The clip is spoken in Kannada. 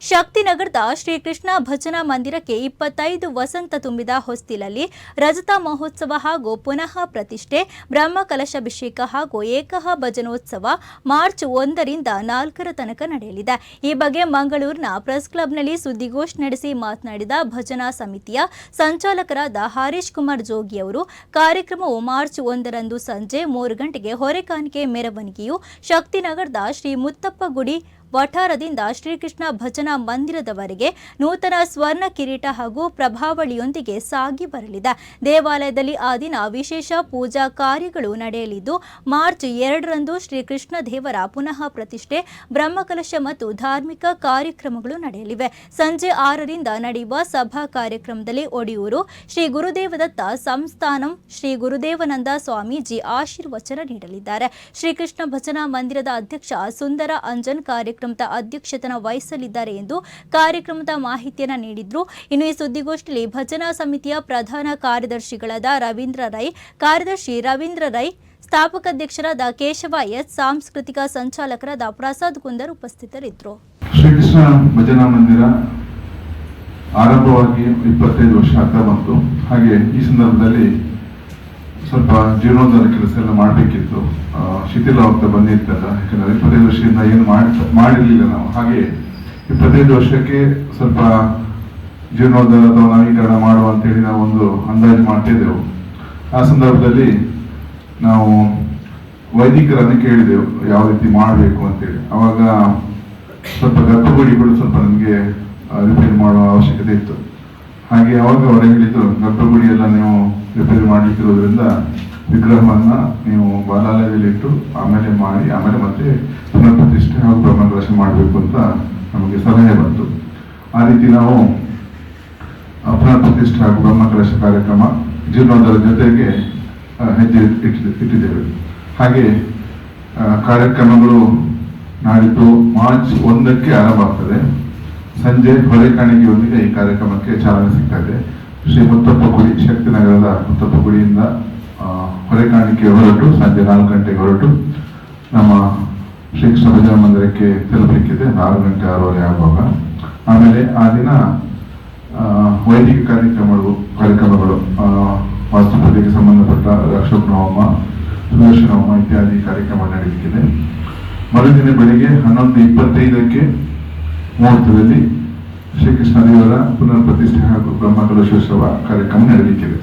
ಶಕ್ತಿನಗರದ ಶ್ರೀಕೃಷ್ಣ ಭಜನಾ ಮಂದಿರಕ್ಕೆ ಇಪ್ಪತ್ತೈದು ವಸಂತ ತುಂಬಿದ ಹೊಸ್ತಿಲಲ್ಲಿ ರಜತ ಮಹೋತ್ಸವ ಹಾಗೂ ಪುನಃ ಪ್ರತಿಷ್ಠೆ, ಬ್ರಹ್ಮಕಲಶಾಭಿಷೇಕ ಹಾಗೂ ಏಕಹ ಭಜನೋತ್ಸವ ಮಾರ್ಚ್ ಒಂದರಿಂದ ನಾಲ್ಕರ ತನಕ ನಡೆಯಲಿದೆ. ಈ ಬಗ್ಗೆ ಮಂಗಳೂರಿನ ಪ್ರೆಸ್ ಕ್ಲಬ್ನಲ್ಲಿ ಸುದ್ದಿಗೋಷ್ಠಿ ನಡೆಸಿ ಮಾತನಾಡಿದ ಭಜನಾ ಸಮಿತಿಯ ಸಂಚಾಲಕರಾದ ಹರೀಶ್ ಕುಮಾರ್ ಜೋಗಿ ಅವರು, ಕಾರ್ಯಕ್ರಮವು ಮಾರ್ಚ್ ಒಂದರಂದು ಸಂಜೆ ಮೂರು ಗಂಟೆಗೆ ಹೊರೆಕಾಣಿಕೆ ಮೆರವಣಿಗೆಯು ಶಕ್ತಿನಗರದ ಶ್ರೀ ಮುತ್ತಪ್ಪ ಗುಡಿ ವಠಾರದಿಂದ ಶ್ರೀಕೃಷ್ಣ ಭಜನಾ ಮಂದಿರದವರೆಗೆ ನೂತನ ಸ್ವರ್ಣ ಕಿರೀಟ ಹಾಗೂ ಪ್ರಭಾವಳಿಯೊಂದಿಗೆ ಸಾಗಿ ಬರಲಿದೆ. ದೇವಾಲಯದಲ್ಲಿ ಆ ದಿನ ವಿಶೇಷ ಪೂಜಾ ಕಾರ್ಯಗಳು ನಡೆಯಲಿದ್ದು, ಮಾರ್ಚ್ ಎರಡರಂದು ಶ್ರೀಕೃಷ್ಣ ದೇವರ ಪುನಃ ಪ್ರತಿಷ್ಠೆ, ಬ್ರಹ್ಮಕಲಶ ಮತ್ತು ಧಾರ್ಮಿಕ ಕಾರ್ಯಕ್ರಮಗಳು ನಡೆಯಲಿವೆ. ಸಂಜೆ ಆರರಿಂದ ನಡೆಯುವ ಸಭಾ ಕಾರ್ಯಕ್ರಮದಲ್ಲಿ ಒಡಿಯೂರು, ಶ್ರೀ ಗುರುದೇವದತ್ತ ಸಂಸ್ಥಾನಂ, ಶ್ರೀ ಗುರುದೇವನಂದ ಸ್ವಾಮೀಜಿ ಆಶೀರ್ವಚನ ನೀಡಲಿದ್ದಾರೆ. ಶ್ರೀಕೃಷ್ಣ ಭಜನಾ ಮಂದಿರದ ಅಧ್ಯಕ್ಷ ಸುಂದರ ಅಂಜನ್ ಕಾರ್ಯಕ್ರಮದ ಅಧ್ಯಕ್ಷತನ ವಹಿಸಲಿದ್ದಾರೆ ಎಂದು ಕಾರ್ಯಕ್ರಮದ ಮಾಹಿತಿಯನ್ನು ನೀಡಿದ್ರು. ಇನ್ನು ಈ ಸುದ್ದಿಗೋಷ್ಠಿಯಲ್ಲಿ ಭಜನಾ ಸಮಿತಿಯ ಪ್ರಧಾನ ಕಾರ್ಯದರ್ಶಿಗಳಾದ ರವೀಂದ್ರ ರೈ, ಕಾರ್ಯದರ್ಶಿ ರವೀಂದ್ರ ರೈ ಸ್ಥಾಪಕಾಧ್ಯಕ್ಷರಾದ ಕೇಶವ ಎಸ್, ಸಾಂಸ್ಕೃತಿಕ ಸಂಚಾಲಕರಾದ ಪ್ರಸಾದ್ ಕುಂದರ್ ಉಪಸ್ಥಿತರಿದ್ದರು. ಶ್ರೀಕೃಷ್ಣ ಭಜನಾ ಮಂದಿರ ಆರಂಭವಾಗಿ ಇಪ್ಪತ್ತೈದು ವರ್ಷ ಆಗ್ತಾ ಬಂತು. ಹಾಗೆ ಈ ಸಂದರ್ಭದಲ್ಲಿ ಸ್ವಲ್ಪ ಜೀರ್ಣೋದ್ಧಾರ ಕೆಲಸ ಎಲ್ಲ ಮಾಡಬೇಕಿತ್ತು. ಶಿಥಿಲವಾಗ್ತಾ ಬಂದಿತ್ತಲ್ಲ, ಯಾಕಂದ್ರೆ ಇಪ್ಪತ್ತೈದು ವರ್ಷದಿಂದ ಏನು ಮಾಡಿರಲಿಲ್ಲ ಮಾಡಿರ್ಲಿಲ್ಲ ನಾವು. ಹಾಗೆ ಇಪ್ಪತ್ತೈದು ವರ್ಷಕ್ಕೆ ಸ್ವಲ್ಪ ಜೀರ್ಣೋದ್ಧಾರ ಅಥವಾ ನವೀಕರಣ ಮಾಡುವ ಅಂತೇಳಿ ನಾವು ಒಂದು ಅಂದಾಜು ಮಾಡ್ತಿದ್ದೆವು ಆ ಸಂದರ್ಭದಲ್ಲಿ ನಾವು ವೈದಿಕರನ್ನು ಕೇಳಿದೆವು, ಯಾವ ರೀತಿ ಮಾಡಬೇಕು ಅಂತೇಳಿ. ಅವಾಗ ಸ್ವಲ್ಪ ಗರ್ಭಗುಡಿಗಳು ಸ್ವಲ್ಪ ನಮಗೆ ರಿಪೇರಿ ಮಾಡುವ ಅವಶ್ಯಕತೆ ಇತ್ತು. ಹಾಗೆ ಅವಾಗ ಅವರು ಹೇಳಿದ್ರು, ಗರ್ಭಗುಡಿಯೆಲ್ಲ ನೀವು ರಿಪೇರಿ ಮಾಡಲಿಕ್ಕಿರೋದ್ರಿಂದ ವಿಗ್ರಹವನ್ನ ನೀವು ಬಾಲಾಲಯದಲ್ಲಿಟ್ಟು ಆಮೇಲೆ ಮಾಡಿ, ಆಮೇಲೆ ಮತ್ತೆ ಪುನಃ ಪ್ರತಿಷ್ಠೆ ಹಾಗೂ ಬ್ರಹ್ಮಕಲಶ ಮಾಡಬೇಕು ಅಂತ ನಮಗೆ ಸಲಹೆ ಬಂತು. ಆ ರೀತಿ ನಾವು ಪುನಃ ಪ್ರತಿಷ್ಠೆ ಹಾಗೂ ಬ್ರಹ್ಮಕಲಶ ಕಾರ್ಯಕ್ರಮ ಜೀರ್ಣೋದ್ಧಾರ ಜೊತೆಗೆ ಹೆಜ್ಜೆ ಇಟ್ಟಿದ್ದೆ- ಇಟ್ಟಿದ್ದೇವೆ. ಹಾಗೆ ಕಾರ್ಯಕ್ರಮಗಳು ನಾಡಿದ್ದು ಮಾರ್ಚ್ ಒಂದಕ್ಕೆ ಆರಂಭ ಆಗ್ತದೆ. ಸಂಜೆ ಹೊರೆಕಾಣಿಕೆಯೊಂದಿಗೆ ಈ ಕಾರ್ಯಕ್ರಮಕ್ಕೆ ಚಾಲನೆ ಸಿಗ್ತದೆ ಶ್ರೀ ಮುತ್ತಪ್ಪ ಗುಡಿ ಶಕ್ತಿನಗರದ ಮುತ್ತಪ್ಪ ಗುಡಿಯಿಂದ ಹೊರೆ ಹೊರೆಕಾಣಿಕೆ ಹೊರಟು, ಸಂಜೆ ನಾಲ್ಕು ಗಂಟೆಗೆ ಹೊರಟು. ನಮ್ಮ ಶ್ರೀ ಕೃಷ್ಣ ಮಂದಿರಕ್ಕೆ ತಲುಪಲಿಕ್ಕಿದೆ ಆರು ಗಂಟೆ ಆರೂವರೆ ಆಗುವಾಗ. ಆಮೇಲೆ ಆ ದಿನ ವೈದಿಕ ಕಾರ್ಯಕ್ರಮಗಳು ಕಾರ್ಯಕ್ರಮಗಳು ವಾಸ್ತುಪತಿಗೆ ಸಂಬಂಧಪಟ್ಟ ಅಶೋಕ ಹೋಮ ಸುದರ್ಶನ ಹೋಮ ಇತ್ಯಾದಿ ಕಾರ್ಯಕ್ರಮ ನಡೆಯಲಿಕ್ಕಿದೆ ಮರುದಿನ ಬೆಳಿಗ್ಗೆ ಹನ್ನೊಂದು ಇಪ್ಪತ್ತೈದಕ್ಕೆ ಮುಹೂರ್ತದಲ್ಲಿ ಶ್ರೀಕೃಷ್ಣ ದೇವರ ಪುನರ್ ಪ್ರತಿಷ್ಠೆ ಹಾಗೂ ಬ್ರಹ್ಮಕಲಶೋತ್ಸವ ಕಾರ್ಯಕ್ರಮ ನಡೆಯಲಿಕ್ಕಿದೆ.